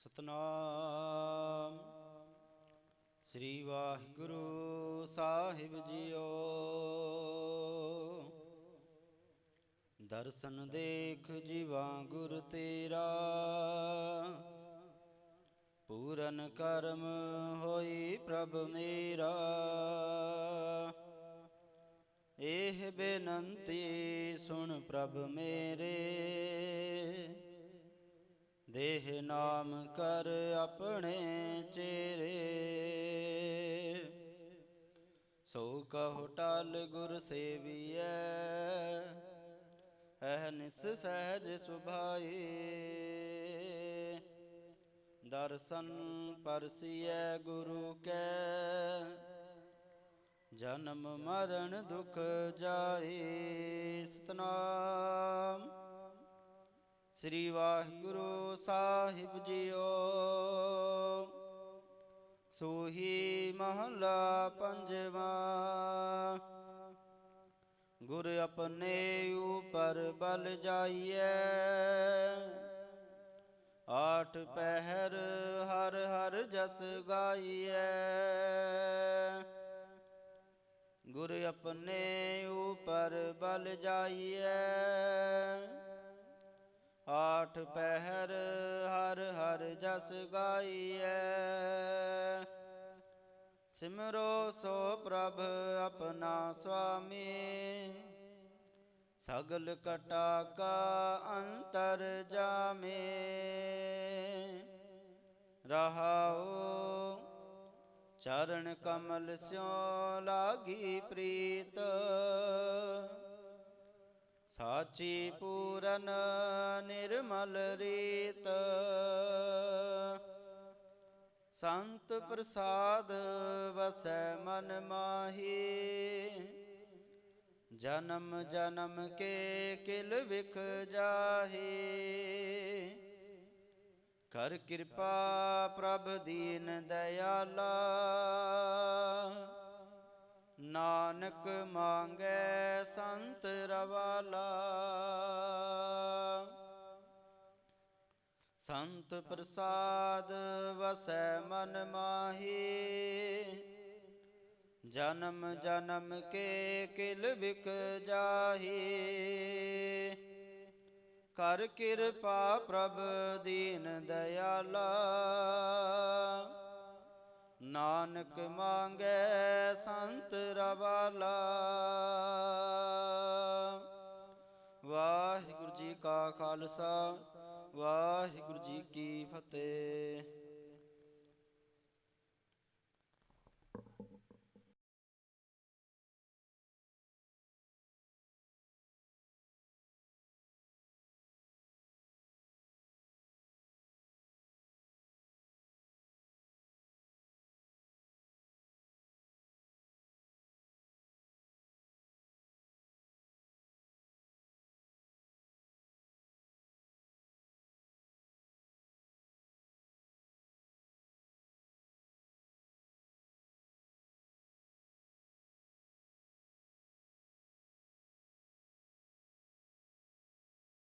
ਸਤਨਾਮ। ਸ੍ਰੀ ਵਾਹਿਗੁਰੂ ਸਾਹਿਬ ਜੀਓ। ਦਰਸ਼ਨ ਦੇਖ ਜੀਵਾ ਗੁਰ ਤੇਰਾ। ਪੂਰਨ ਕਰਮ ਹੋਈ ਪ੍ਰਭ ਮੇਰਾ। ਇਹ ਬੇਨੰਤੀ ਸੁਣ ਪ੍ਰਭ ਮੇਰੇ। ਦੇਹ ਨਾਮ ਕਰ ਆਪਣੇ ਚੇਰੇ। ਸੋ ਕਹੋ ਟਲ ਗੁਰ ਸੇਵੀਐ ਅਹਨਿਸ ਸਹਿਜ ਸੁਭਾਈ। ਦਰਸ਼ਨ ਪਰਸੀਐ ਗੁਰੂ ਕੈ, ਜਨਮ ਮਰਨ ਦੁਖ ਜਾਏ ਸ੍ਰੀ ਵਾਹਿਗੁਰੂ ਸਾਹਿਬ ਜੀਓ। ਸੋਹੀ ਮਹਲਾ ਪੰਜਵਾ। ਗੁਰ ਆਪਣੇ ਉਪਰ ਬਲ ਜਾਈਐ। ਆਠ ਪਹਿਰ ਹਰ ਹਰ ਜਸ ਗਾਈਐ। ਗੁਰ ਆਪਣੇ ਉਪਰ ਬਲ ਜਾਈਐ। ਆਠ ਪਹਿਰ ਹਰ ਹਰ ਜਸ ਗਾਈਐ। ਸਿਮਰੋ ਸੋ ਪ੍ਰਭ ਆਪਣਾ ਸੁਆਮੀ। ਸਗਲ ਕਟਾ ਕਾ ਅੰਤਰ ਜਾਮੇ। ਰਹਾਉ ਚਰਨ ਕਮਲ ਸਿਉ ਲਾਗੀ ਪ੍ਰੀਤ। ਸਾਚੀ ਪੂਰਨ ਨਿਰਮਲ ਰੀਤ। ਸੰਤ ਪ੍ਰਸਾਦ ਵਸੈ ਮਨ ਮਾਹੀ। ਜਨਮ ਜਨਮ ਕੇ ਕਿਲ ਵਿਖ ਜਾਹੀ। ਕਰ ਕਿਰਪਾ ਪ੍ਰਭ ਦੀਨ ਦਇਆਲਾ। ਨਾਨਕ ਮੰਗੈ ਸੰਤ ਰਵਾਲਾ। ਸੰਤ ਪ੍ਰਸਾਦ ਵਸੈ ਮਨ ਮਾਹੀ। ਜਨਮ ਜਨਮ ਕੇ ਕਿਲ ਬਿਕ ਜਾਹੀ। ਕਰ ਕਿਰਪਾ ਪ੍ਰਭ ਦੀਨ ਦਇਆਲਾ। ਨਾਨਕ ਮੰਗੈ ਸੰਤ ਰਵਾਲਾ। ਵਾਹਿਗੁਰੂ ਜੀ ਕਾ ਖਾਲਸਾ। ਵਾਹਿਗੁਰੂ ਜੀ ਕੀ ਫਤਿਹ।